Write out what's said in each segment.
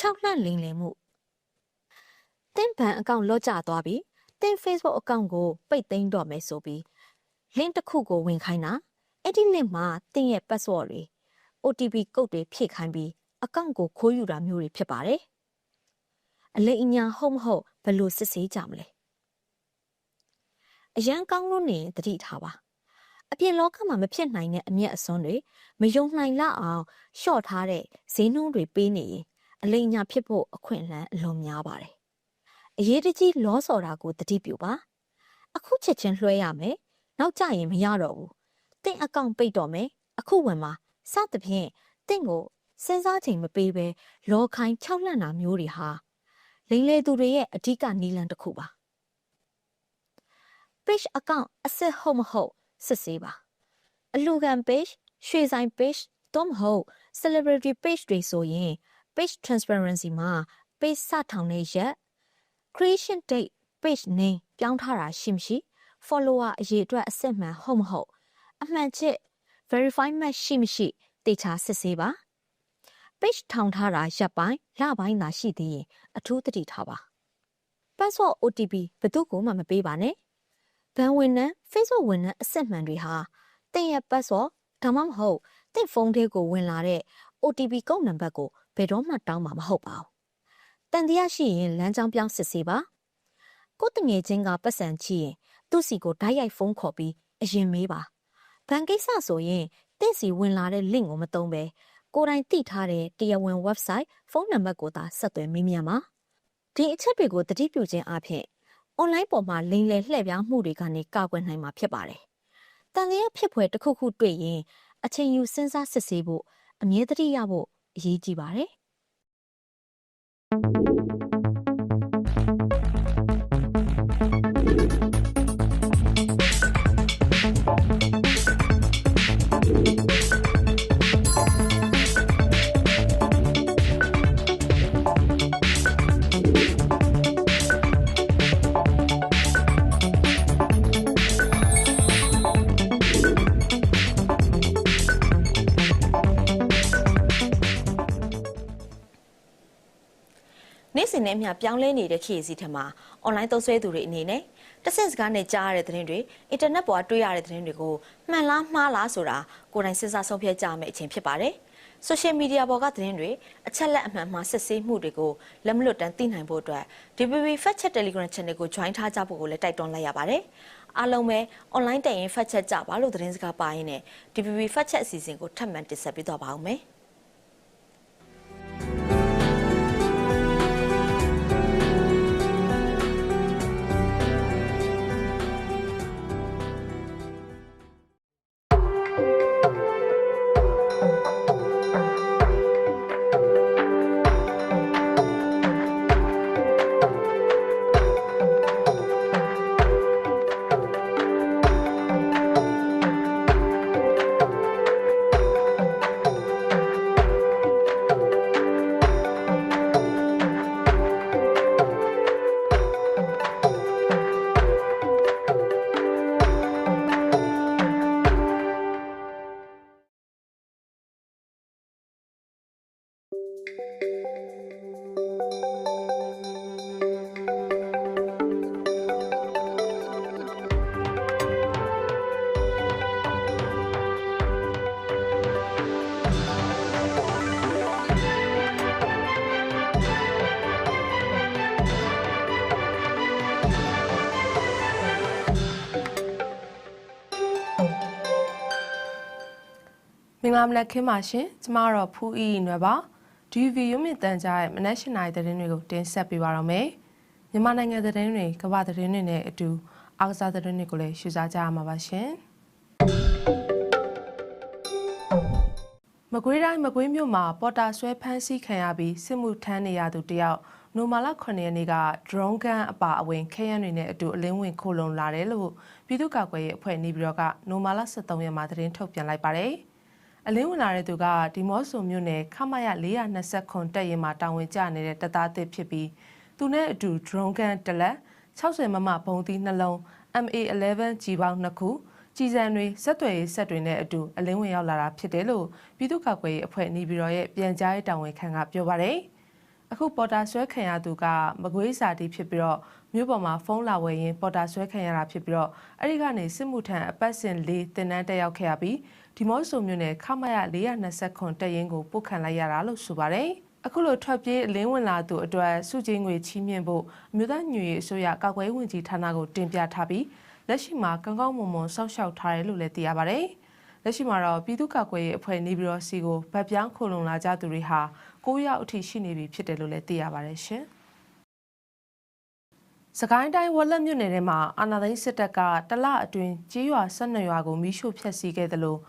6လန့်လိမ်လည်မှုတင်းဘန်အကောင့်လော့ကျသွားပြီးတင်း Facebook အကောင့်ကိုပိတ်သိမ်းတော့မယ်ဆိုပြီး link တစ်ခုကိုဝင်ခိုင်းတာအဲ့ဒီ link မှာတင်းရဲ့ password တွေ OTP ကုတ်တွေဖြည့်ခိုင်းပြီးအကောင့်ကိုခိုးယူတာမျိုးတွေဖြစ်ပါတယ်အလိမ်အညာဟုတ်မဟုတ်ဘယ်လိုစစ်ဆေးကြမလဲအရန်ကောင်းလို့နေတတိထားပါအပြင်လောကမှာမဖြစ်နိုင်တဲ့အမျက်အစွန်းတွေမယုံနိုင်လောက်အောင်ရှော့ထားတဲ့ဈေးနှုန်းတွေပေးနေရင် အလိမ်ညာဖြစ်ဖို့အခွင့်အလမ်းအလွန်များပါတယ်။အရေးတကြီးလောဆော်တာကိုတတိပြုပါ။အခုချက်ချင်းလွှဲရမယ်။နောက်ကြရင်မရတော့ဘူး။တင့်အကောင့်ပိတ်တော့မယ်။အခုဝင်မှာစသဖြင့်တင့်ကိုစဉ်းစားချိန်မပေးဘဲလောခိုင်း၆လန့်တာမျိုးတွေဟာလိမ်လေသူတွေရဲ့အဓိကနီလန်တစ်ခုပါ။ page account အစ်စ်ဟုတ်မဟုတ်စစ်ဆေးပါအလူခံ page ရွှေဆိုင် page တော့မဟုတ် celebrity page တွေဆိုရင် page transparency မှာ page စထောင်တဲ့ရက် creation date page name ပြောင်းထားတာရှိမရှိ follower အရေအတွက်အစစ်မှန်ဟုတ်မဟုတ်အမှန်ချစ် verify match ရှိမရှိတေချာစစ်ဆေးပါ page ထောင်ထားတာရက်ပိုင်းလပိုင်းသာရှိသေးရင်အထူးသတိထားပါ password OTP ဘယ်သူမှမပေးပါနဲ့ဘဏ်ဝန်ထမ်း Facebook ဝန်ထမ်းအစစ်မှန်တွေဟာတင့်ရဲ့ password ဒါမှမဟုတ်တင့်ဖုန်းထဲကိုဝင်လာတဲ့ OTP ကုတ်နံပါတ်ကိုဘ ယ်တော့မှတောင်းမှာမဟုတ်ပါဘူး။တန်တရားရှိရင်လမ်းကြောင်းပြောင်းစစ်ဆေးပါ။ကိုယ်တငယ်ချင်းကပတ်စံချရင်သူ့စီကိုဓာတ်ရိုက်ဖုန်းခေါ်ပြီးအရင်မေးပါ။ဘဏ်ကိစ္စဆိုရင်တင့်စီဝင်လာတဲ့ link ကိုမသုံးပဲကိုယ်တိုင်တိထားတဲ့တရားဝင် website ဖုန်းနံပါတ်ကိုသာဆက်သွယ်မေးမြန်းပါ။ဒီအချက်တွေကိုတတိပြုခြင်းအပြင် online ပေါ်မှာလိမ်လည်လှည့်ပြောင်းမှုတွေကနေကာကွယ်နိုင်မှာဖြစ်ပါတယ်။တန်တရားဖြစ်ဖွယ်တစ်ခုခုတွေ့ရင်အချိန်ယူစဉ်းစားစစ်ဆေးဖို့အမြဲတမ်းရဖို့ အရေးကြီးပါတယ် မျှပြောင်းလဲနေတဲ့ခေတ်စီထက်မှာ online သုံးစွဲသူတွေအနေနဲ့တစ်ဆင့်စကားနဲ့ကြားရတဲ့သတင်းတွေအင်တာနက်ပေါ်တွေ့ရတဲ့သတင်းတွေကိုမှန်လားမှားလားဆိုတာကိုယ်တိုင်စဉ်းစားဆုံးဖြတ်ကြမယ့်အချိန်ဖြစ်ပါတယ်။ social media ပေါ်ကသတင်းတွေအချက်လက်အမှန်မှန်စစ်ဆေးမှုတွေကိုလက်မလွတ်တမ်းသိနိုင်ဖို့အတွက် DBB Fact Check Telegram Channel ကို join ထားကြဖို့ကိုလည်းတိုက်တွန်းလိုက်ရပါတယ်။အားလုံးပဲ online တက်ရင် fact check ကြပါလို့သတင်းစကားပါရင်းနဲ့ DBB Fact Check အစီအစဉ်ကိုထပ်မံတင်ဆက်ပေးတော့ပါအောင်မယ်။။ မင်္ဂလာမနက်ခင်းပါရှင်။ကျမကတော့ဖူးအီနွယ်ပါ။ DV ရုံးမြင့်တန်ကြားရဲ့မနက်၈နာရီသတင်းတွေကိုတင်ဆက်ပေးပါတော့မယ်။မြန်မာနိုင်ငံသတင်းတွေကမ္ဘာသတင်းတွေနဲ့အတူအားကစားသတင်းတွေကိုလည်းရှုစားကြရမှာပါရှင်။မကွေးတိုင်းမကွေးမြို့မှာပေါ်တာဆွဲဖမ်းဆီးခံရပြီးစစ်မှုထမ်းနေရသူတယောက်နိုမာလာ9ရက်နေ့က drone gun အပါအဝင်ခဲယမ်းတွေနဲ့အတူအလင်းဝင်ခိုလုံလာတယ်လို့ပြည်သူ့ကာကွယ်ရေးအဖွဲ့နေပြည်တော်ကနိုမာလာ73ရက်မှာသတင်းထုတ်ပြန်လိုက်ပါတယ်။ အလင်းဝင်လာတဲ့သူကဒီမော့ဆိုမြို့နယ်ခမရ420ခွန်တက်ရင်မှာတာဝန်ကျနေတဲ့တပ်သားသစ်ဖြစ်ပြီးသူနဲ့အတူ drone gun တလက်60မမဘုံသီးနှလုံး MA11 ကြီးပေါင်း2ခုကြည်စံတွေစက်တွေဆက်တွေနဲ့အတူအလင်းဝင်ရောက်လာတာဖြစ်တယ်လို့ပြည်သူ့ကာကွယ်ရေးအဖွဲ့နေပြည်တော်ရဲ့ပြန်ကြားရေးတာဝန်ခံကပြောပါတယ်အခုပေါ်တာဆွဲခံရသူကမကွေးစာတီဖြစ်ပြီးတော့မြို့ပေါ်မှာဖုန်းလာဝယ်ရင်ပေါ်တာဆွဲခံရတာဖြစ်ပြီးတော့အဲ့ဒီကနေစစ်မှုထမ်းအပတ်စဉ်၄တင်နန်းတက်ရောက်ခဲ့ရပြီး ဒီမော့ဆိုမြို့နယ်ခမရ420ခွန်တက်ရင်ကိုပို့ခံလိုက်ရတာလို့ဆိုပါတယ်အခုလိုထွက်ပြေးအလင်းဝင်လာသူအတွက်စုချင်းငွေချီးမြှင့်ဖို့အမျိုးသားညွေအစိုးရကောက်ွယ်ဝင်ကြီးဌာနကိုတင်ပြထားပြီးလက်ရှိမှာကောင်းကောင်းမွန်မွန်စောင့်ရှောက်ထားတယ်လို့လည်းသိရပါတယ်။လက်ရှိမှာတော့ပြည်သူ့ကောက်ွယ်ရေးအဖွဲ့နေပြည်တော်စီကိုဗတ်ပြောင်းခုံလုံလာကြသူတွေဟာ9ရောက်အထိရှိနေပြီဖြစ်တယ်လို့လည်းသိရပါတယ်ရှင်။စကိုင်းတိုင်းဝက်လက်မြို့နယ်ထဲမှာအာနာသိန်းစစ်တပ်ကတလအတွင်းကြေးရွာ12ရွာကိုမီးရှို့ဖျက်ဆီးခဲ့တယ်လို့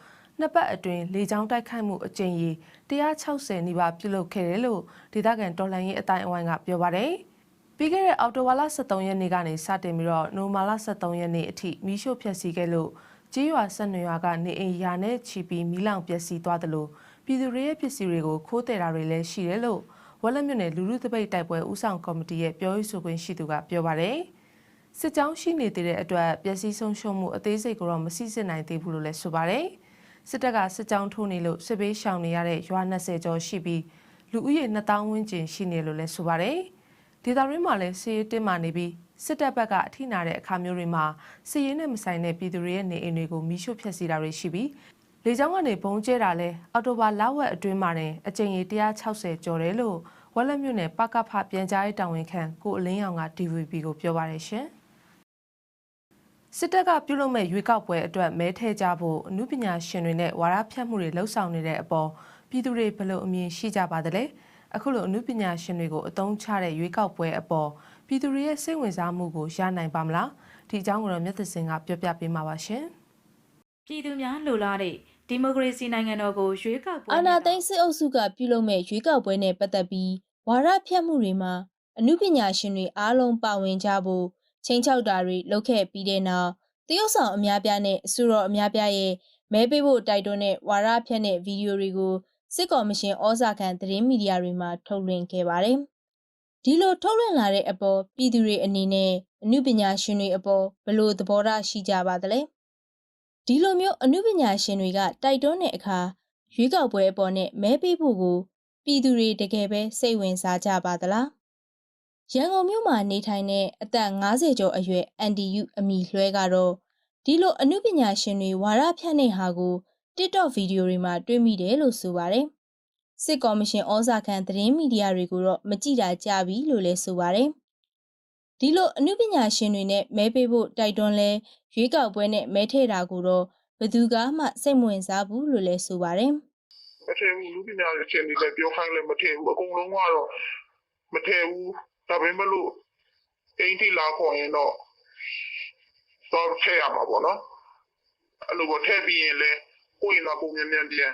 နှစ်ပတ်အတွင်းလေကြောင်းတိုက်ခိုက်မှုအကြိမ်ကြီး160နီးပါးပြုလုပ်ခဲ့တယ်လို့ဒေသခံတော်လှန်ရေးအတိုင်းအဝိုင်းကပြောပါတယ်။ပြီးခဲ့တဲ့အော်တိုဝါလာ73ရက်နေ့ကနေစတင်ပြီးတော့နိုမာလာ73ရက်နေ့အထိမီးရှို့ဖျက်ဆီးခဲ့လို့ကြေးရွာ12ရွာကနေအိမ်ယာနဲ့ချီပြီးမီးလောင်ပျက်စီးသွားတယ်လို့ပြည်သူတွေရဲ့ပစ္စည်းတွေကိုခိုးတယ်တာတွေလည်းရှိတယ်လို့ဝက်လက်မြို့နယ်လူလူတပိတ်တိုက်ပွဲဦးဆောင်ကော်မတီရဲ့ပြောရေးဆိုခွင့်ရှိသူကပြောပါတယ်။စစ်ကြောင်းရှိနေသေးတဲ့အတွက်ပျက်စီးဆုံးရှုံးမှုအသေးစိတ်ကိုတော့မစိစစ်နိုင်သေးဘူးလို့လည်းဆိုပါတယ်။ စစ်တပ်ကစစ်ကြောင်းထိုးနေလို့စစ်ဘေးရှောင်နေရတဲ့ရွာ20ကျော်ရှိပြီးလူဦးရေ2000ဝန်းကျင်ရှိနေလို့လည်းဆိုပါတယ်။ဒေသရင်းမှာလည်းစီးရဲတင်းမာနေပြီးစစ်တပ်ဘက်ကအထိနာတဲ့အခါမျိုးတွေမှာစီးရဲနဲ့မဆိုင်တဲ့ပြည်သူတွေရဲ့နေအိမ်တွေကိုမိရှို့ဖျက်ဆီးတာတွေရှိပြီးလေကြောင်းကနေဘုံကျဲတာလဲအော်တိုဘာလောက်ဝက်အတွင်းမှာတင်အကြိမ်ကြီး160ကျော်တယ်လို့ဝက်လက်မြို့နယ်ပကဖပြန်ကြားရေးတာဝန်ခံကိုအလင်းအောင်က DVB ကိုပြောပါတယ်ရှင်။ စစ်တပ်ကပြုလုပ်မဲ့ရွေးကောက်ပွဲအတွက်မဲထည့်ကြဖို့အမှုပညာရှင်တွေနဲ့ဝါရဖြတ်မှုတွေလှုံ့ဆော်နေတဲ့အပေါ်ပြည်သူတွေဘယ်လိုအမြင်ရှိကြပါသလဲအခုလိုအမှုပညာရှင်တွေကိုအသုံးချတဲ့ရွေးကောက်ပွဲအပေါ်ပြည်သူတွေရဲ့စိတ်ဝင်စားမှုကိုရနိုင်ပါမလားဒီအကြောင်းကိုတော့မြတ်သစင်ကပြောပြပေးမှာပါရှင်ပြည်သူများလိုလားတဲ့ဒီမိုကရေစီနိုင်ငံတော်ကိုရွေးကောက်ပွဲအာဏာသိမ်းစစ်အုပ်စုကပြုလုပ်မဲ့ရွေးကောက်ပွဲနဲ့ပတ်သက်ပြီးဝါရဖြတ်မှုတွေမှာအမှုပညာရှင်တွေအားလုံးပါဝင်ကြဖို့ ချင်းချောက်တာတွေလုပ်ခဲ့ပြီးတဲ့နောက်တရုတ်ဆောင်အများပြားနဲ့အစိုးရအများပြားရဲ့မဲပေးဖို့တိုက်တွန်းတဲ့ဝါရဖြတ်တဲ့ဗီဒီယိုတွေကိုစစ်ကော်မရှင်ဩဇာခံသတင်းမီဒီယာတွေမှာထုတ်လွှင့်ခဲ့ပါတယ်။ဒီလိုထုတ်လွှင့်လာတဲ့အပေါ်ပြည်သူတွေအနေနဲ့အမှုပညာရှင်တွေအပေါ်ဘယ်လိုသဘောထားရှိကြပါသလဲ။ဒီလိုမျိုးအမှုပညာရှင်တွေကတိုက်တွန်းတဲ့အခါရွေးကောက်ပွဲအပေါ်နဲ့မဲပေးဖို့ကိုပြည်သူတွေတကယ်ပဲစိတ်ဝင်စားကြပါသလား ရန်ကုန်မြို့မှာနေထိုင်တဲ့အသက်50ကျော်အရွယ်အန်တီယူအမီလွှဲကတော့ဒီလိုအမှုပညာရှင်တွေဝါရဖြန့်တဲ့ဟာကို TikTok ဗီဒီယိုတွေမှာတွေ့မိတယ်လို့ဆိုပါတယ်စစ်ကော်မရှင်ဩဇာခံသတင်းမီဒီယာတွေကိုတော့မကြည့်တာကြပြီလို့လည်းဆိုပါတယ်ဒီလိုအမှုပညာရှင်တွေနဲ့မဲပေးဖို့တိုက်တွန်းလဲရွေးကောက်ပွဲနဲ့မဲထည့်တာကိုတော့ဘယ်သူကမှစိတ်မဝင်စားဘူးလို့လည်းဆိုပါတယ်မထည့်ဘူးလူပညာရဲ့အချိန်တွေလည်းပြောခိုင်းလည်းမထည့်ဘူးအကုန်လုံးကတော့မထည့်ဘူး ဒါပေမဲ့လို့အိမ်ထိလာခေါ်ရင်တော့တော့ထည့်ရမှာပေါ့နော်အဲ့လိုပေါ့ထည့်ပြီးရင်လည်းကိုယ်ရင်တော့ပုံမြန်မြန်ပြန်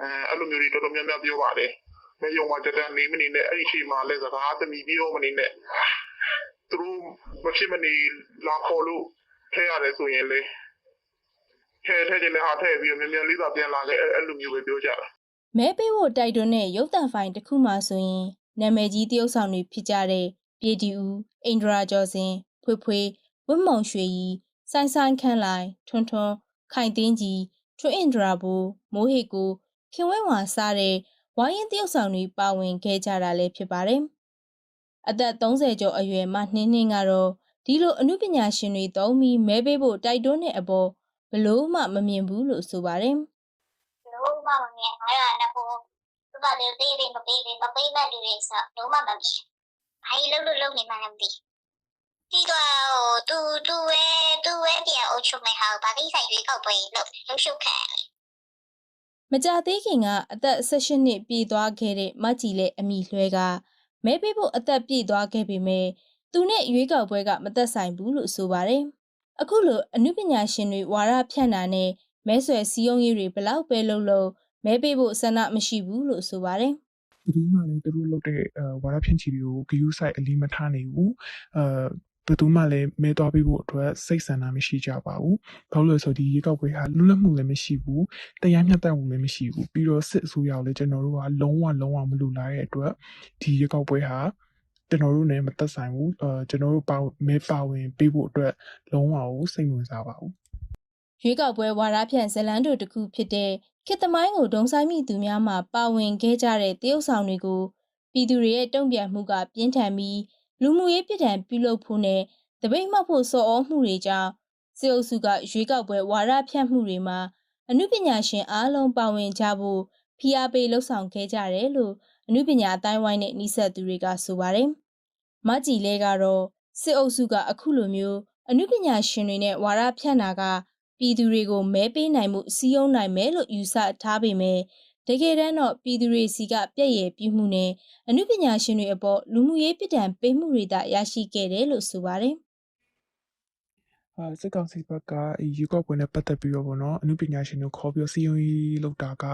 အဲအဲ့လိုမျိုးတွေတော်တော်များများပြောပါတယ်မယုံမှတက်တန်းနေမနေနဲ့အဲ့ဒီချိန်မှာလည်းစကားသမီးပြောမနေနဲ့သူတို့မဖြစ်မနေလာခေါ်လို့ထည့်ရတယ်ဆိုရင်လေထည့်ထည့်ခြင်းနဲ့ဟာထည့်ပြီးတော့မြန်မြန်လေးသာပြန်လာခဲ့အဲ့အဲ့လိုမျိုးပဲပြောကြတာမဲပေးဖို့တိုက်တွန်းတဲ့ရုပ်သံဖိုင်တစ်ခုမှဆိုရင် နာမည်ကြီးတရုပ်ဆောင်တွေဖြစ်ကြတဲ့ပြည်တီဦးအိန္ဒရာကျော်စင်ဖွေဖွေဝင်းမောင်ရွှေကြီးဆိုင်ဆိုင်ခန့်လိုက်ထွန်းထွန်းခိုင်တင်းကြီးထွန်းအင်ဒရာဘူမိုးဟေကိုခင်ဝဲဝါစားတဲ့ဝိုင်းရင်တရုပ်ဆောင်တွေပါဝင်ခဲ့ကြတာလည်းဖြစ်ပါတယ်အသက်30ကျော်အရွယ်မှနှင်းနှင်းကတော့ဒီလိုအမှုပညာရှင်တွေတုံးပြီးမဲပေးဖို့တိုက်တွန်းတဲ့အပေါ်ဘလို့မှမမြင်ဘူးလို့ဆိုပါတယ်လုံးဝမမြင်အဲ့ဒါနဲ့ဟို သူကလေသေးသေးမပေးသေးမပေးမဲ့လူတွေဆိုလုံးဝမမြင်ဘာကြီးလုံးလို့လုံးနေမှလည်းမသိပြီးတော့ဟိုသူသူဝဲသူဝဲပြန်အုပ်ချုပ်မဲ့ဟာကိုဘာကိစ္စရွေးကောက်ပွဲလို့လှုပ်ရှုပ်ခံရတယ်မကြသေးခင်ကအသက်16နှစ်ပြည့်သွားခဲ့တဲ့မကြည်လက်အမိလွှဲကမဲပေးဖို့အသက်ပြည့်သွားခဲ့ပေမဲ့သူနဲ့ရွေးကောက်ပွဲကမသက်ဆိုင်ဘူးလို့ဆိုပါတယ်။အခုလိုအမှုပညာရှင်တွေဝါရဖြန့်တာနဲ့မဲဆွယ်စည်းရုံးရေးတွေဘလောက်ပဲလုပ်လို့ မဲပေးဖို့ဆန္ဒမရှိဘူးလို့ဆိုပါတယ်။ဘယ်သူမှလည်းသူတို့လုပ်တဲ့အဲဝါရဖြန့်ချီတွေကိုဂယုဆိုင်အလီမထားနိုင်ဘူးအဲဘယ်သူမှလည်းမဲသွားပေးဖို့အတွက်စိတ်ဆန္ဒမရှိကြပါဘူးဘာလို့လဲဆိုတော့ဒီရေကောက်ပွဲဟာလွတ်လပ်မှုလည်းမရှိဘူးတရားမျှတမှုလည်းမရှိဘူးပြီးတော့စစ်အစိုးရကိုလည်းကျွန်တော်တို့ကလုံးဝလုံးဝမလူလာတဲ့အတွက်ဒီရေကောက်ပွဲဟာကျွန်တော်တို့နဲ့မသက်ဆိုင်ဘူးအဲကျွန်တော်တို့ပါမဲပါဝင်ပေးဖို့အတွက်လုံးဝကိုစိတ်ဝင်စားပါဘူးရွေးကောက်ပွဲဝါရဖြန့်ဇလန်းတို့တစ်ခုဖြစ်တဲ့ ခေတ်သမိုင်းကိုဒုံဆိုင်မိသူများမှပါဝင်ခဲ့ကြတဲ့တရုတ်ဆောင်တွေကိုပြည်သူတွေရဲ့တုံ့ပြန်မှုကပြင်းထန်ပြီးလူမှုရေးပြည်ထန်ပြုလုပ်ဖို့နဲ့တပိတ်မှတ်ဖို့စော်ဩမှုတွေကြောင့်စစ်အုပ်စုကရွေးကောက်ပွဲဝါဒဖြန့်မှုတွေမှာအမှုပညာရှင်အားလုံးပါဝင်ကြဖို့ဖိအားပေးလှုံ့ဆော်ခဲ့ကြတယ်လို့အမှုပညာအတိုင်းဝိုင်းနဲ့နှိဆက်သူတွေကဆိုပါတယ်။မကြည်လဲကတော့စစ်အုပ်စုကအခုလိုမျိုးအမှုပညာရှင်တွေနဲ့ဝါဒဖြန့်တာက ပြည်သူတွေကိုမဲပေးနိုင်မှုစီယုံနိုင်မယ်လို့ယူဆထားပေမဲ့တကယ်တမ်းတော့ပြည်သူတွေစီကပြည့်ရည်ပြုမှုနဲ့အမှုပညာရှင်တွေအပေါ်လူမှုရေးပြည်ထန်ပေးမှုတွေသာရရှိခဲ့တယ်လို့ဆိုပါတယ် အာစစ်ကောင်စီဘက်ကဒီယူကော့ပွဲနဲ့ပတ်သက်ပြီးတော့ဗောနော်အမှုပညာရှင်တို့ခေါ်ပြီးတော့စီယုံကြီးလောက်တာက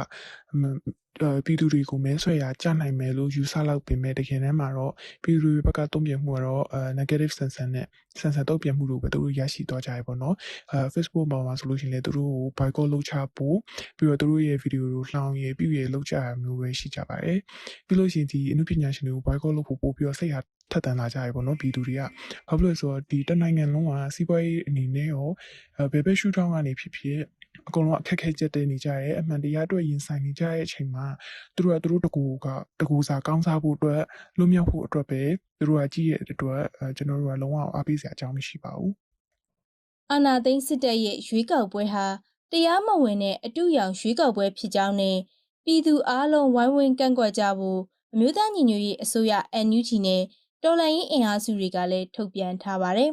အမှန်အဲပြည်သူတွေကိုမဲဆွဲရာကြနိုင်မယ်လို့ယူဆလောက်ပင်မဲ့တကယ်တမ်းမှာတော့ပြည်သူတွေဘက်ကတုံ့ပြန်မှုကတော့အဲ negative sense နဲ့ sense တုံ့ပြန်မှုလို့ပဲသူတို့ရရှိသွားကြရပေါ့နော်အဲ Facebook ပေါ်မှာဆိုလို့ရှိရင်လည်းသူတို့ကို boycott လုပ်ချဖို့ပြီးတော့သူတို့ရဲ့ဗီဒီယိုကိုလှောင်ရည်ပြုရည်လုပ်ကြရမျိုးပဲရှိကြပါတယ်ပြီးလို့ရှိရင်ဒီအမှုပညာရှင်တွေကို boycott လုပ်ဖို့ပို့ပြီးတော့စိတ်ဟာ ထက်သန်လာကြရပေါ့နော်ပြည်သူတွေကဘာဖြစ်လို့လဲဆိုတော့ဒီတနိုင်ငံလုံးကစီးပွားရေးအနေနဲ့ရောအဲဘယ်ဘက်ရှုထောင့်ကနေဖြစ်ဖြစ်အကုန်လုံးအခက်အခဲကြက်တဲနေကြရဲအမှန်တရားအတွက်ရင်ဆိုင်နေကြတဲ့အချိန်မှာသူတို့ကသူတို့တကူကတကူစာကောင်းစားဖို့အတွက်လွတ်မြောက်ဖို့အတွက်ပဲသူတို့ကကြည့်ရတဲ့အတွက်အဲကျွန်တော်တို့ကလုံးဝအားပေးစရာအကြောင်းမရှိပါဘူးအာနာသိန်းစစ်တပ်ရဲ့ရွေးကောက်ပွဲဟာတရားမဝင်တဲ့အတူရောင်ရွေးကောက်ပွဲဖြစ်ကြောင်းနဲ့ပြည်သူအလုံးဝိုင်းဝန်းကန့်ကွက်ကြဖို့အမျိုးသားညီညွတ်ရေးအစိုးရ NUG နဲ့ တော်လှန်ရေးအင်အားစုတွေကလည်းထုတ်ပြန်ထားပါတယ်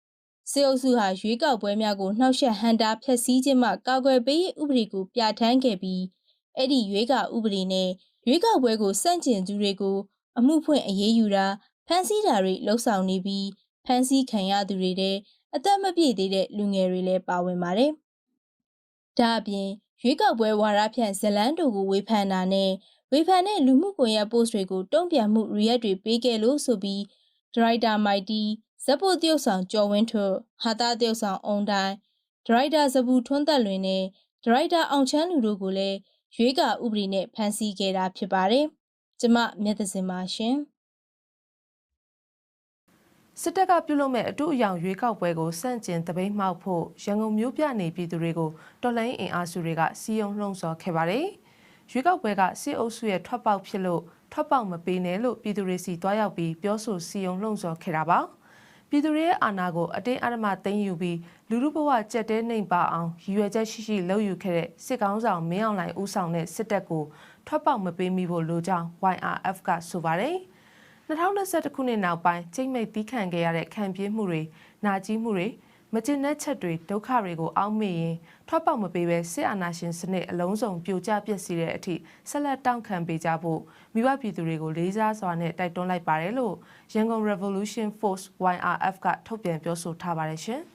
။စစ်အုပ်စုဟာရွေးကောက်ပွဲများကိုနှောက်ယှက်ဟန်တာဖျက်ဆီးခြင်းမှကာကွယ်ပေးရေးဥပဒေကိုပြဋ္ဌာန်းခဲ့ပြီးအဲ့ဒီရွေးကောက်ဥပဒေနဲ့ရွေးကောက်ပွဲကိုစန့်ကျင်သူတွေကိုအမှုဖွင့်အရေးယူတာဖမ်းဆီးတာတွေလှုပ်ဆောင်နေပြီးဖမ်းဆီးခံရသူတွေတဲ့အသက်မပြည့်သေးတဲ့လူငယ်တွေလည်းပါဝင်ပါတယ်။ဒါအပြင်ရွေးကောက်ပွဲဝါဒဖြန့်ဇလန်းတို့ကိုဝေဖန်တာနဲ့ ဝေဖန်တဲ့လူမှုကွန်ရက် post တွေကိုတုံ့ပြန်မှု react တွေပေးခဲ့လို့ဆိုပြီးဒရိုက်တာမိုက်တီဇက်ဖို့တရုတ်ဆောင်ကျော်ဝင်းထွတ်ဟာတာတရုတ်ဆောင်အုံတိုင်းဒရိုက်တာဇပူထွန်းသက်လွင်နဲ့ဒရိုက်တာအောင်ချမ်းလူတို့ကိုလည်းရွေးကောက်ဥပဒေနဲ့ဖမ်းဆီးခဲ့တာဖြစ်ပါတယ်။ကျမမျက်သစင်ပါရှင်။စစ်တပ်ကပြုလုပ်မဲ့အတူအယောင်ရွေးကောက်ပွဲကိုစန့်ကျင်တပိတ်မှောက်ဖို့ရန်ကုန်မြို့ပြနေပြည်သူတွေကိုတော်လှန်ရေးအင်အားစုတွေကစီယုံလှုံ့ဆော်ခဲ့ပါတယ်။ ရွေးကောက်ပွဲကစစ်အုပ်စုရဲ့ထွက်ပေါက်ဖြစ်လို့ထွက်ပေါက်မပေးနဲ့လို့ပြည်သူတွေစီတွားရောက်ပြီးပြောဆိုစီယုံလှုံ့ဆော်ခဲ့တာပါ။ပြည်သူတွေရဲ့အာဏာကိုအတင်းအဓမ္မသိမ်းယူပြီးလူလူဘဝကြက်တဲနှိမ်ပါအောင်ရည်ရွယ်ချက်ရှိရှိလှုပ်ယူခဲ့တဲ့စစ်ကောင်းဆောင်မင်းအောင်လှိုင်ဦးဆောင်တဲ့စစ်တပ်ကိုထွက်ပေါက်မပေးမိဖို့လိုကြောင်း YRF ကဆိုပါတယ်။2021ခုနှစ်နောက်ပိုင်းကျိတ်မိတ်တီးခံခဲ့ရတဲ့ခံပြင်းမှုတွေ၊နာကြီးမှုတွေ မကျင်တဲ့ချက်တွေဒုက္ခတွေကိုအောက်မေ့ရင်ထွက်ပေါက်မပေးဘဲစစ်အာဏာရှင်စနစ်အလုံးစုံပြိုကျပျက်စီးတဲ့အထိဆက်လက်တောင့်ခံပေးကြဖို့မိဘပြည်သူတွေကိုလေးစားစွာနဲ့တိုက်တွန်းလိုက်ပါတယ်လို့ရန်ကုန် Revolution Force YRF ကထုတ်ပြန်ပြောဆိုထားပါတယ်ရှင်။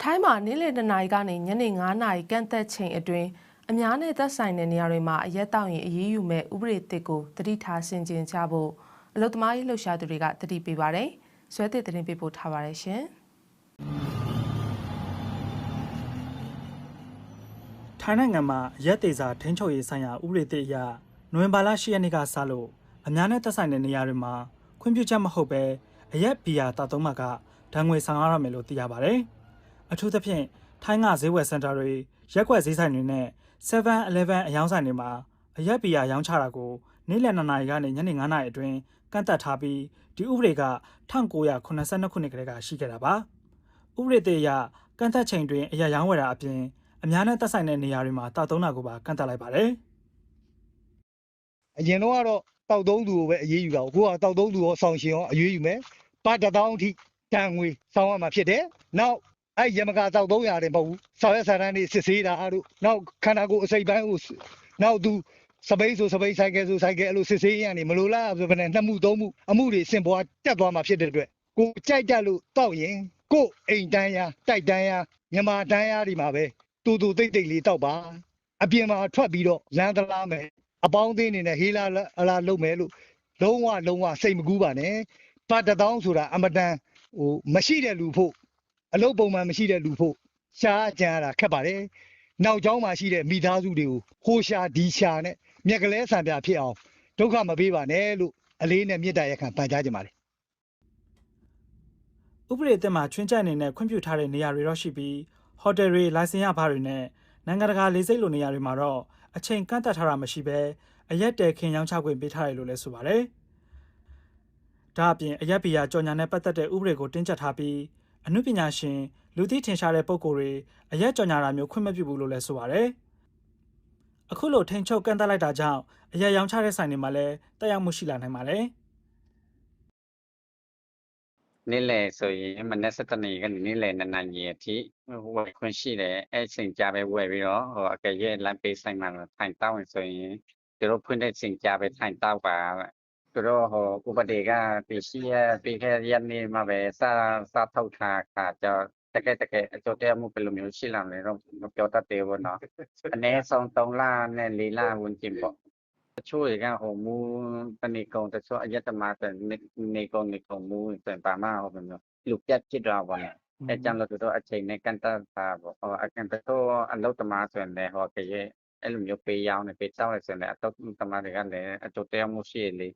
ထိုင်းမှာနေ့လယ်2နာရီကနေညနေ9နာရီကန့်သက်ချိန်အတွင်းအများနဲ့သက်ဆိုင်တဲ့နေရာတွေမှာအရက်တောက်ရင်အရေးယူမဲ့ဥပဒေတစ်ကိုတတိထားဆင်ခြင်ကြဖို့အလုသမားရေးလှုပ်ရှားသူတွေကတတိပေးပါတယ်။ ဇွဲသစ်တင်ပေးပို့ထားပါတယ်ရှင်။ထိုင်းနိုင်ငံမှာရက်သေးစာထိန်းချုပ်ရေးဆိုင်ရာဥပဒေသစ်အရနိုဝင်ဘာလ10ရက်နေ့ကစလို့အများနဲ့သက်ဆိုင်တဲ့နေရာတွေမှာခွင့်ပြုချက်မဟုတ်ပဲအရက်ဘီယာတောက်သုံးမှာကဒဏ်ငွေဆောင်ရရမယ်လို့သိရပါတယ်။အထူးသဖြင့်ထိုင်းကဈေးဝယ်စင်တာတွေရက်ကွက်ဈေးဆိုင်တွေနဲ့7-11အယောင်းဆိုင်တွေမှာအရက်ဘီယာရောင်းချတာကိုနေ့လယ်2နာရီကနေညနေ9နာရီအတွင်း ကန့်သက်ထားပြီးဒီဥပဒေက1982ခုနှစ်ကတည်းကရှိခဲ့တာပါ။ဥပဒေသစ်အရကန့်သက်ချိန်တွင်အရက်ရောင်းဝယ်တာအပြင်အများနဲ့သက်ဆိုင်တဲ့နေရာတွေမှာတောက်သုံးတာကိုပါကန့်သက်လိုက်ပါတယ်အရင်တော့ကတော့တောက်သုံးသူကိုပဲအရေးယူတာကိုအခုကတောက်သုံးသူရောဆောင်ရှင်ရောအရေးယူမယ်ပတ်တစ်သောင်းအထိတန်ငွေဆောင်ရမှာဖြစ်တယ်နောက်အဲ့ရမကတောက်သုံးရတယ်မဟုတ်ဘူးဆောင်ရွက်စာတမ်းတွေစစ်ဆေးတာတို့နောက်ခန္ဓာကိုယ်အစိပ်ပိုင်းကိုနောက်သူ စပိတ်ဆိုစပိတ်ဆိုင်ကယ်ဆိုဆိုင်ကယ်အဲ့လိုစစ်ဆေးရနေမလို့လားဆိုပြန်နှစ်မှုသုံးမှုအမှုတွေစင်ပေါ်တက်သွားမှာဖြစ်တဲ့အတွက်ကိုကြိုက်တက်လို့တောက်ရင်ကိုအိမ်တန်းရတိုက်တန်းရမြန်မာတန်းရဒီမှာပဲတူတူတိတ်တိတ်လေးတောက်ပါအပြင်မှာထွက်ပြီးတော့လမ်းသလားမယ်အပေါင်းအသင်းအနေနဲ့ဟေးလာအလားလုပ်မယ်လို့လုံးဝလုံးဝစိတ်မကူးပါနဲ့ပတ်တစ်တောင်းဆိုတာအမတန်ဟိုမရှိတဲ့လူဖို့အလုပ်ပုံမှန်မရှိတဲ့လူဖို့ရှားကြံရတာခက်ပါတယ်နောက်ကျောင်းမှာရှိတဲ့မိသားစုတွေကိုဟိုရှာဒီရှာနဲ့ မြက်ကလေးဆံပြဖြစ်အောင်ဒုက္ခမပေးပါနဲ့လို့အလေးနဲ့မေတ္တာရက်ခံပန်ကြားကြပါလေ။ဥပဒေသစ်မှာချွင်းချက်အနေနဲ့ခွင့်ပြုထားတဲ့နေရာတွေတော့ရှိပြီးဟိုတယ်တွေလိုင်စင်ရဘားတွေနဲ့နိုင်ငံတကာလေဆိပ်လိုနေရာတွေမှာတော့အအချိန်ကန့်သတ်ထားတာမရှိဘဲအရက်တဲခင်ရောင်းချခွင့်ပေးထားတယ်လို့လည်းဆိုပါတယ်။ဒါအပြင်အရက်ဘီယာကြော်ညာနဲ့ပတ်သက်တဲ့ဥပဒေကိုတင်းကျပ်ထားပြီးအမှုပညာရှင်လူသိထင်ရှားတဲ့ပုံကိုယ်တွေအရက်ကြော်ညာတာမျိုးခွင့်မပြုဘူးလို့လည်းဆိုပါတယ်။ အခုလိုထိန်ချုပ်ကန့်သတ်လိုက်တာကြောင့်အရက်ရောင်းချတဲ့ဆိုင်တွေမှာလည်းတက်ရောက်မှုရှိလာနိုင်ပါတယ်။နေ့လယ်ဆိုရင်မနက်7:00နာရီကနေနေ့လယ်2နာရီအထိဝယ်ခွင့်ရှိတယ်အဲ့အချိန်ကြာပဲဝယ်ပြီးတော့ဟိုအကယ်၍လမ်းပေးဆိုင်မှာထိုင်တောက်ရင်ဆိုရင်သူတို့ဖွင့်တဲ့အချိန်ကြာပဲထိုင်တောက်ပါသူတို့ဟိုဥပဒေကဒီရှိရပြီးခဲ့ရက်နေ့မှာပဲစစထုတ်ထားခါကျ တကယ်တကယ်အကျိုးတရားမှုဘယ်လိုမျိုးရှိလာမလဲတော့မပြောတတ်သေးဘူးเนาะအနည်းဆုံး3လနဲ့4လဝင်ကျင်ပေါ့တချို့တွေကဟိုမူတနေကုန်တချို့အယက်တမတဲ့နေကုန်နေကုန်မူဆိုရင်ပါမဟိုမျိုးလူပြတ်ဖြစ်တော့ပါနဲ့အဲကြောင့်လို့သူတို့အချိန်နဲ့ကန်တာပါပေါ့ဟိုအကန်တော့အလုတ်တမဆိုရင်လည်းဟိုကရဲ့အဲ့လိုမျိုးပေးရောင်းနေပေးချောင်းနေဆိုရင်လည်းအတုတ်တမတွေကလည်းအကျိုးတရားမှုရှိလေ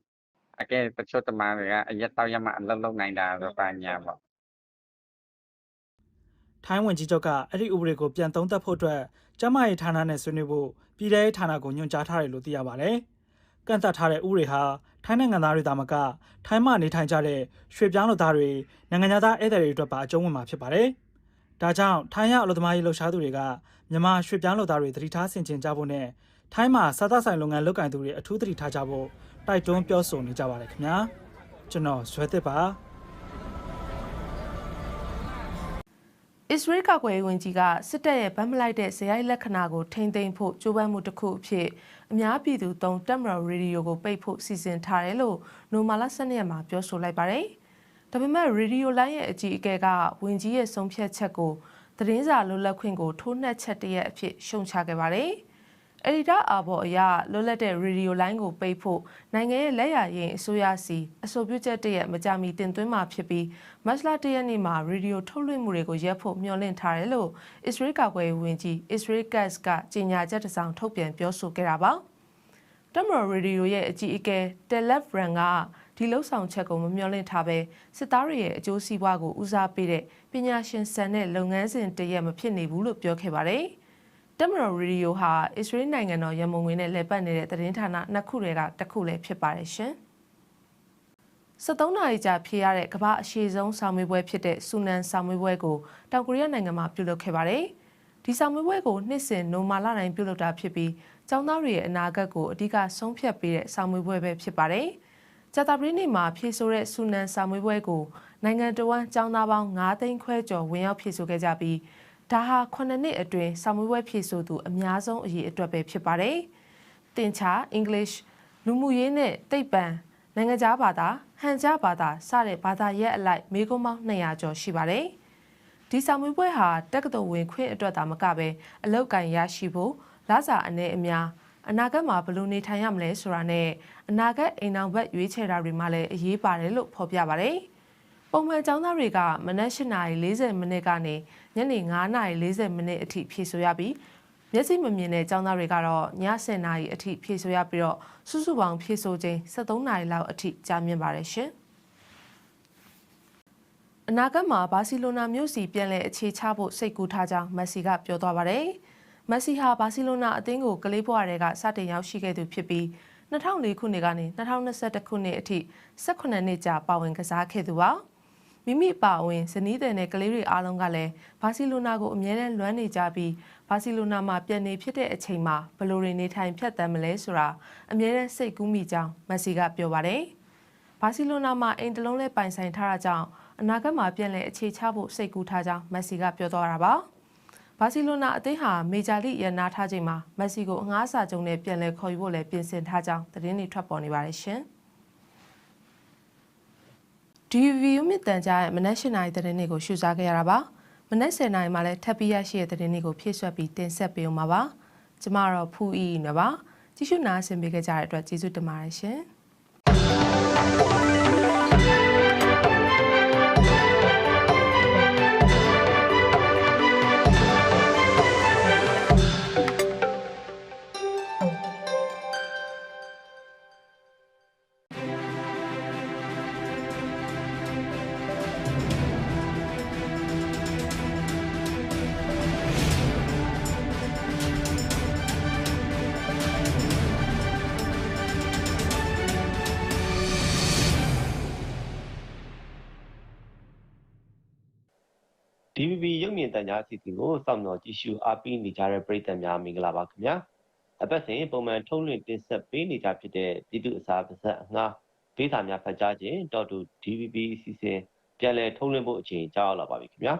အကဲတချို့တမတွေကအရက်တောက်ရမှအလုတ်လုံနိုင်တာတော့ပါညာပေါ့ ထိုင်းဝန်ကြီးချုပ်ကအဲ့ဒီဥပဒေကိုပြန်သုံးသပ်ဖို့အတွက်ကျန်းမာရေးဌာနနဲ့ဆွေးနွေးဖို့ပြည်ထောင်ရေးဌာနကိုညွှန်ကြားထားတယ်လို့သိရပါတယ်။ကန့်သတ်ထားတဲ့ဥပဒေဟာထိုင်းနိုင်ငံသားတွေသာမကထိုင်းမှနေထိုင်ကြတဲ့ရွှေ့ပြောင်းလူသားတွေနိုင်ငံသားဧည့်သည်တွေအတွက်ပါအကျုံးဝင်မှာဖြစ်ပါတယ်။ဒါကြောင့်ထိုင်းရအလုပ်သမားရေးလှုပ်ရှားသူတွေကမြန်မာရွှေ့ပြောင်းလူသားတွေသတိထားဆင်ခြင်ကြဖို့နဲ့ထိုင်းမှာစားသဆိုင်လုပ်ငန်းလုပ်ကင်သူတွေအထူးသတိထားကြဖို့တိုက်တွန်းပြောဆိုနေကြပါတယ်ခင်ဗျာ။ကျွန်တော်ဇွဲသစ်ပါ အစ္စရေးကာကွယ်ရေးဝန်ကြီးကစစ်တပ်ရဲ့ဗတ်မလိုက်တဲ့ဇယိုက်လက္ခဏာကိုထိမ့်သိမ်းဖို့ကြိုးပမ်းမှုတစ်ခုအဖြစ်အများပြည်သူသုံးတက်မတော်ရေဒီယိုကိုပိတ်ဖို့စီစဉ်ထားတယ်လို့နိုမာလာ12ရက်မှာပြောဆိုလိုက်ပါတယ်။ဒါပေမဲ့ရေဒီယိုလိုင်းရဲ့အကြီးအကဲကဝန်ကြီးရဲ့ဆုံးဖြတ်ချက်ကိုသတင်းစာလွတ်လပ်ခွင့်ကိုထိုးနှက်ချက်တရက်အဖြစ်ရှုံချခဲ့ပါတယ်။ အက်ဒီတာအာဘော်အရလွတ်လပ်တဲ့ရေဒီယိုလိုင်းကိုပိတ်ဖို့နိုင်ငံရဲ့လက်ရရင်အစိုးရစီအဆိုပြုချက်တရက်မကြမီတင်သွင်းမှာဖြစ်ပြီးမတ်လတရက်နေ့မှာရေဒီယိုထုတ်လွှင့်မှုတွေကိုရပ်ဖို့မျှော်လင့်ထားတယ်လို့အစ္စရေးကာကွယ်ရေးဝန်ကြီးအစ္စရေးကတ်စ်ကကြေညာချက်တစ်စောင်ထုတ်ပြန်ပြောဆိုခဲ့တာပါတမတော်ရေဒီယိုရဲ့အကြီးအကဲတယ်လက်ဗရန်ကဒီလှုပ်ဆောင်ချက်ကိုမမျှော်လင့်ထားပဲစစ်သားတွေရဲ့အကျိုးစီးပွားကိုဦးစားပေးတဲ့ပညာရှင်ဆန်တဲ့လုပ်ငန်းစဉ်တရက်မဖြစ်နေဘူးလို့ပြောခဲ့ပါတယ်။ တက်မတော်ရေဒီယိုဟာအစ္စရေးနိုင်ငံတော်ရမုံငွေနဲ့လည်ပတ်နေတဲ့သတင်းဌာနနှစ်ခုတွေကတစ်ခုလည်းဖြစ်ပါတယ်ရှင်။73နာရီကြာဖြေရတဲ့ကမ္ဘာအရှည်ဆုံးဆောင်းမွေးပွဲဖြစ်တဲ့ဆူနန်ဆောင်းမွေးပွဲကိုတောင်ကိုရီးယားနိုင်ငံမှာပြုလုပ်ခဲ့ပါတယ်။ဒီဆောင်းမွေးပွဲကိုနှစ်စဉ်နိုမာလတိုင်းပြုလုပ်တာဖြစ်ပြီးကျောင်းသားတွေရဲ့အနာဂတ်ကိုအဓိကဆုံးဖြတ်ပေးတဲ့ဆောင်းမွေးပွဲပဲဖြစ်ပါတယ်။ဂျာတာပရီနေ့မှာဖြည့်ဆို့တဲ့ဆူနန်ဆောင်းမွေးပွဲကိုနိုင်ငံတော်ဝန်ကျောင်းသားပေါင်း9သိန်းခွဲကျော်ဝင်ရောက်ဖြည့်ဆို့ခဲ့ကြပြီး ဒါဟာ9နှစ်အတွင်းစာမွေးပွဲဖြည့်ဆို့သူအများဆုံးအရေးအတွက်ပဲဖြစ်ပါတယ်။တင်ချာ English လူမှုရေးနဲ့သိပ္ပံနိုင်ငံခြားဘာသာဟန်ကြားဘာသာစတဲ့ဘာသာရပ်အလိုက်မိကုံးပေါင်း200ကျော်ရှိပါတယ်။ဒီစာမွေးပွဲဟာတက္ကသိုလ်ဝင်ခွင့်အတွက်သာမကပဲအလောက်ကန်ရရှိဖို့လစာအနေအများအနာဂတ်မှာဘယ်လိုနေထိုင်ရမလဲဆိုတာနဲ့အနာဂတ်အိမ်အောင်ဘက်ရွေးချယ်တာတွေမှလည်းအရေးပါတယ်လို့ဖော်ပြပါတယ်။ ပုံမှန်ကျောင်းသားတွေကမနက်8:40မိနစ်ကနေညနေ9:40မိနစ်အထိဖြည့်ဆိုရပြီးမျက်စိမမြင်တဲ့ကျောင်းသားတွေကတော့ည10:00နာရီအထိဖြည့်ဆိုရပြီးတော့စုစုပေါင်းဖြည့်ဆိုခြင်း73နာရီလောက်အထိကြာမြင့်ပါတယ်ရှင်။အနာဂတ်မှာဘာစီလိုနာမြို့စီပြန်လည်အခြေချဖို့စိတ်ကူးထားကြောင်းမက်ဆီကပြောသွားပါတယ်။မက်ဆီဟာဘာစီလိုနာအသင်းကိုကလေးဘွားတွေကစတင်ရောက်ရှိခဲ့သူဖြစ်ပြီး2004ခုနှစ်ကနေ2021ခုနှစ်အထိ18နှစ်ကြာပါဝင်ကစားခဲ့သူပါ။ မိမိပါဝင်ဇနီးတဲ့နဲ့ကလေးတွေအားလုံးကလည်းဘာစီလိုနာကိုအမြဲတမ်းလွမ်းနေကြပြီးဘာစီလိုနာမှာပြန်နေဖြစ်တဲ့အချိန်မှာဘယ်လိုတွေနေထိုင်ဖြတ်သန်းမလဲဆိုတာအမြဲတမ်းစိတ်ကူးမိကြောင်းမက်ဆီကပြောပါတယ်။ဘာစီလိုနာမှာအိမ်တလုံးလဲပိုင်ဆိုင်ထားတာကြောင့်အနာဂတ်မှာပြန်လည်အခြေချဖို့စိတ်ကူးထားကြောင်းမက်ဆီကပြောသွားတာပါ။ဘာစီလိုနာအသင်းဟာမေဂျာလိရနာထားချိန်မှာမက်ဆီကိုအငှားစာချုပ်နဲ့ပြန်လည်ခေါ်ယူဖို့လည်းပြင်ဆင်ထားကြောင်းသတင်းတွေထွက်ပေါ်နေပါတယ်ရှင်။ ဒီဗီယိုမြင့်တန်ကြားရဲ့မနက်၈နာရီသတင်းတွေကိုရှုစားခဲ့ရတာပါမနက်၁၀နာရီမှလည်းထပ်ပြီးရရှိတဲ့သတင်းတွေကိုဖြည့်ဆွက်ပြီးတင်ဆက်ပေးအောင်ပါပါကျမတော့ဖူးအီနော်ပါကြည့်ရှုနားဆင်ပေးခဲ့ကြတဲ့အတွက်ကျေးဇူးတင်ပါတယ်ရှင် DVB ရုပ်မြင်သံကြားအစီအစဉ်ကိုစောင့်မျှော်ကြည့်ရှုအားပေးနေကြတဲ့ပရိသတ်များမင်္ဂလာပါခင်ဗျာအပတ်စဉ်ပုံမှန်ထုတ်လွှင့်တင်ဆက်ပေးနေကြဖြစ်တဲ့ပြည်သူအစားပါဇက်အငှားဒေသများဖတ်ကြားခြင်းတော်တူ DVB အစီအစဉ်ပြန်လည်ထုတ်လွှင့်ဖို့အချိန်ကြာရောက်လာပါပြီခင်ဗျာ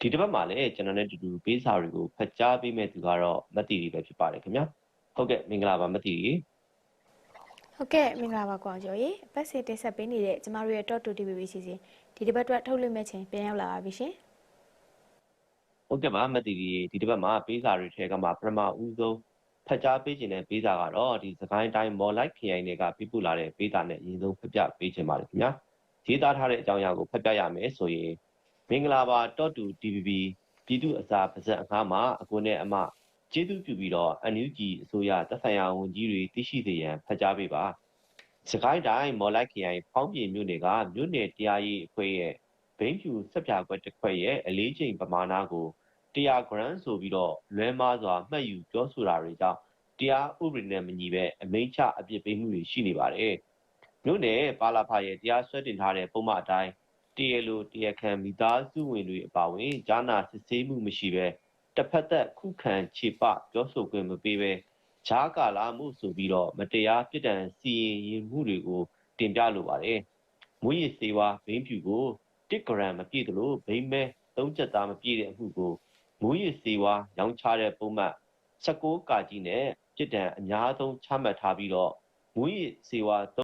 ဒီတစ်ပတ်မှာလည်းကျွန်တော်နဲ့တူတူပေးစာတွေကိုဖတ်ကြားပေးမဲ့သူကတော့မတ်တီရီပဲဖြစ်ပါတယ်ခင်ဗျာဟုတ်ကဲ့မင်္ဂလာပါမတ်တီရီဟုတ်ကဲ့မင်္ဂလာပါကွာကျော်ရေအပတ်စီတင်ဆက်ပေးနေတဲ့ကျမတို့ရဲ့ Top 2 TVB စီစဉ်ဒီတစ်ပတ်အတွက်ထုတ်လွှင့်မဲ့ချိန်ပြန်ရောက်လာပါပြီရှင် ဟုတ်ကဲ့ပါမတ်တီရီဒီတစ်ပတ်မှာပေးစာတွေထဲကမှပထမဦးဆုံးဖတ်ကြားပေးခြင်းတဲ့ပေးစာကတော့ဒီစကိုင်းတိုင်းမော်လိုက်ခရိုင်တွေကပြပလာတဲ့ပေးစာနဲ့အရင်ဆုံးဖတ်ပြပေးခြင်းပါတယ်ခင်ဗျာရေးသားထားတဲ့အကြောင်းအရာကိုဖတ်ပြရမယ်ဆိုရင်မင်္ဂလာပါ Top 2 TVB ပြည်သူအစားပါဇက်အငှားမှာအကိုနဲ့အမကျေးဇူးပြုပြီးတော့ NUG အစိုးရသက်ဆိုင်ရာဝန်ကြီးတွေသိရှိစေရန်ဖတ်ကြားပေးပါစကိုင်းတိုင်းမော်လိုက်ခရိုင်ဖောင်းပြင်မြို့နယ်ကမြို့နယ်တရားရေးအဖွဲ့ရဲ့ဘိန်းဖြူဆက်ပြကွက်တစ်ခွက်ရဲ့အလေးချိန်ပမာဏကို 100 gram ဆိုပြီးတော့လွဲမားစွာမှတ်ယူပြောဆိုတာတွေကြောင့်တရားဥပဒေနဲ့မညီပဲအမိန့်ချအပြစ်ပေးမှုတွေရှိနေပါတယ်မြို့နယ်ပါလာဖာရဲ့တရားစွဲတင်ထားတဲ့ပုံမှန်အတိုင်းတရားလိုတရားခံမိသားစုဝင်တွေအပါအဝင်ဂျာနာစစ်ဆေးမှုမရှိပဲတစ်ဖက်သက်ခုခံခြေပပြောဆိုခွင့်မပေးပဲဂျားကာလာမှုဆိုပြီးတော့မတရားပြစ်ဒဏ်စီရင်ရင်မှုတွေကိုတင်ပြလိုပါတယ်။မွေးရစေဝါဘိန်းဖြူကို1ဂရမ်မပြည့်သလိုဘိန်းမဲ3ချက်သားမပြည့်တဲ့အမှုကို မွေးရစေဝါရောင်းချတဲ့ပုံမှန်16ကာကြီးနဲ့ပြစ်ဒဏ်အများဆုံးချမှတ်ထားပြီးတော့မွေးရစေဝါ